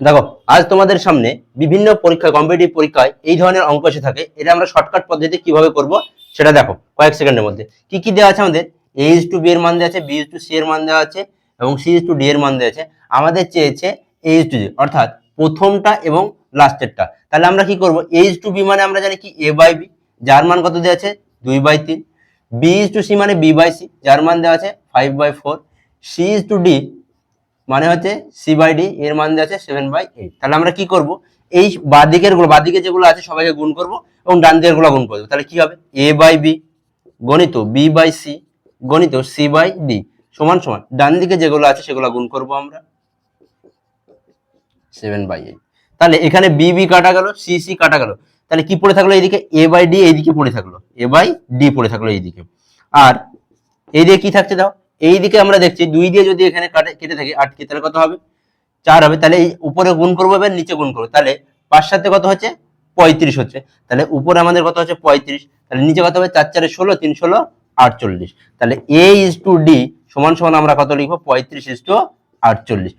দেখো, আজ তোমাদের সামনে বিভিন্ন পরীক্ষা কম্পিটিভ পরীক্ষায় এই ধরনের অঙ্ক এসে থাকে। এটা আমরা শর্টকাট পদ্ধতিতে কীভাবে করব সেটা দেখো কয়েক সেকেন্ডের মধ্যে। কি কি দেওয়া আছে আমাদের? এ ইজ টু বি এর মান দেওয়া আছে বি ইজ টু সি এর মান দেওয়া আছে এবং সি ইজ টু ডি এর মান দেওয়া আছে। আমাদের চেয়েছে এ ইজ টু জি অর্থাৎ প্রথমটা এবং লাস্টেরটা তাহলে আমরা কি করব? এ ইজ টু বি মানে আমরা জানি কি? এ বাই বি যার মান কত দেওয়া আছে? দুই বাই তিন। বি ইজ টু সি মানে বি বাই সি যার মান দেওয়া আছে? Five by four C is to D মানে হচ্ছে সি বাই ডি এর মান দেওয়া আছে সেভেন বাই এইট তাহলে আমরা কি করব? এই বাদিকেরগুলো বাদিকে যেগুলো আছে সবাইকে গুণ করব এবং ডান দিকেরগুলো গুণ করব। তাহলে কি হবে? এ বাই বি গণিত বি বাই সি গণিত সি বাই ডি সমান সমান। ডান দিকে যেগুলো আছে সেগুলো গুণ করব আমরা। সেভেন বাই এইট তাহলে এখানে বি বি কাটা গেল সি সি কাটা গেল। তাহলে কি পড়ে থাকল এইদিকে? এ বাই ডি এইদিকে পড়ে থাকল। এ বাই ডি পড়ে থাকল এইদিকে। আর এই এইদিকে কি থাকছে দাও? এইদিকে আমরা দেখছি দুই দিয়ে যদি এখানে কাটে থাকি আটকে তাহলে কত হবে? চার হবে। তাহলে এই উপরে গুণ করব এবার নিচে গুণ করব। তাহলে পাঁচ সাথে কত হচ্ছে? পঁয়ত্রিশ হচ্ছে। তাহলে উপরে আমাদের কত হচ্ছে? পঁয়ত্রিশ। তাহলে নিচে কত হবে? চার চারে ষোলো, তিন ষোলো, আটচল্লিশ। তাহলে এ ইজ টু ডি সমান সমান আমরা কত লিখব? পঁয়ত্রিশ ইজ টু আটচল্লিশ।